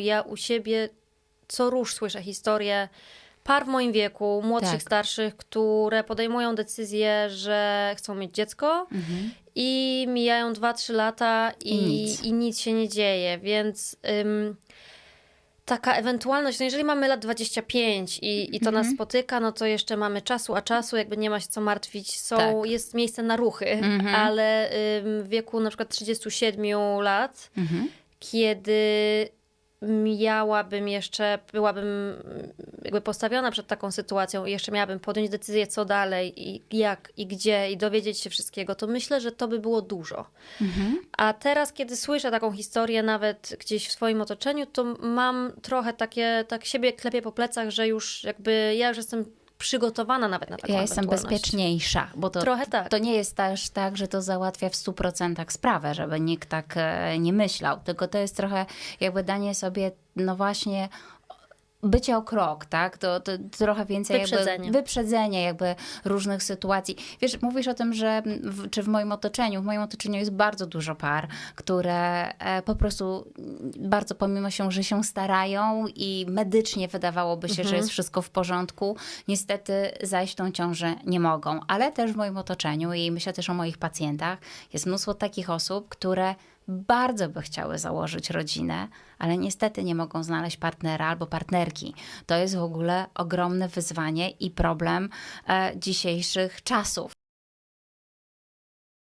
Ja u siebie co róż słyszę historie par w moim wieku, młodszych, Tak. starszych, które podejmują decyzję, że chcą mieć dziecko Mhm. i mijają 2-3 lata i, I nic. i nic się nie dzieje, więc ym, taka ewentualność, no jeżeli mamy lat 25 i, i to Mhm. nas spotyka, no to jeszcze mamy czasu, a czasu jakby nie ma się co martwić, są, Tak. jest miejsce na ruchy, Mhm. ale w wieku na przykład 37 lat, Mhm. kiedy miałabym jeszcze, byłabym jakby postawiona przed taką sytuacją i jeszcze miałabym podjąć decyzję, co dalej i jak i gdzie i dowiedzieć się wszystkiego, to myślę, że to by było dużo. Mhm. A teraz, kiedy słyszę taką historię nawet gdzieś w swoim otoczeniu, to mam trochę takie, tak siebie klepię po plecach, że już jakby ja już jestem przygotowana nawet na taką Ja jestem bezpieczniejsza, bo to, Trochę tak. to nie jest też tak, że to załatwia w 100% sprawę, żeby nikt tak e, nie myślał, tylko to jest trochę jakby danie sobie, no właśnie, bycie o krok, tak? To, to trochę więcej Wyprzedzenie. jakby wyprzedzenie jakby różnych sytuacji. Wiesz, mówisz o tym, że w, czy w moim otoczeniu, w moim otoczeniu jest bardzo dużo par, które e, po prostu bardzo pomimo się, że się starają i medycznie wydawałoby się, że jest wszystko w porządku, niestety zajść tą ciążę nie mogą. Ale też w moim otoczeniu i myślę też o moich pacjentach jest mnóstwo takich osób, które bardzo by chciały założyć rodzinę, ale niestety nie mogą znaleźć partnera albo partnerki. To jest w ogóle ogromne wyzwanie i problem e, dzisiejszych czasów.